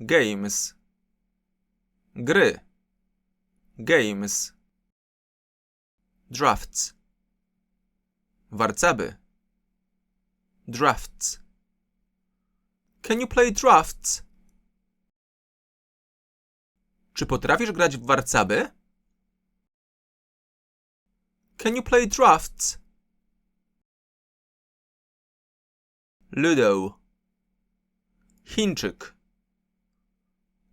games, gry, games, drafts, warcaby, drafts. Can you play drafts? Czy potrafisz grać w warcaby? Can you play drafts? Ludo. Chińczyk.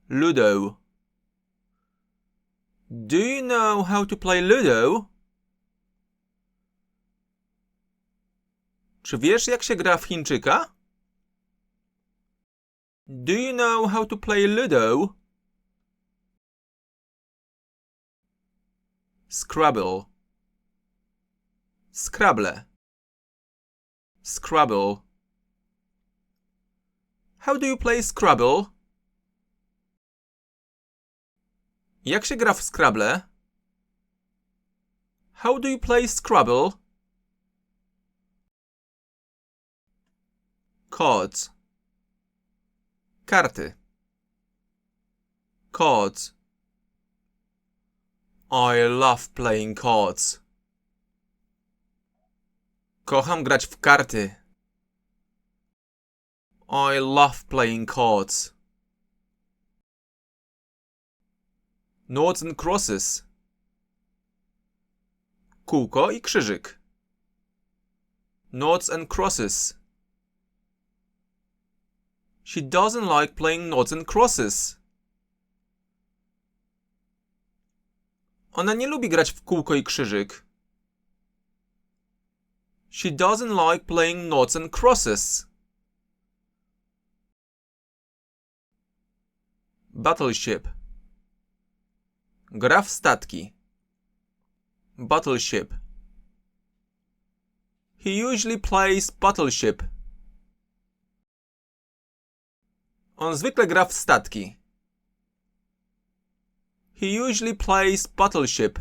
Ludo. Do you know how to play Ludo? Czy wiesz, jak się gra w Chińczyka? Do you know how to play Ludo? Scrabble. Scrabble. Scrabble. How do you play Scrabble? Jak się gra w Scrabble? How do you play Scrabble? Cards. Karty. Cards. I love playing cards. Kocham grać w karty. I love playing cards. And crosses. Kółko i krzyżyk. Noughts and crosses. She doesn't like playing noughts and crosses. Ona nie lubi grać w kółko i krzyżyk. She doesn't like playing noughts and crosses. Battleship. Gra w statki. Battleship. He usually plays Battleship. On zwykle gra w statki. He usually plays Battleship.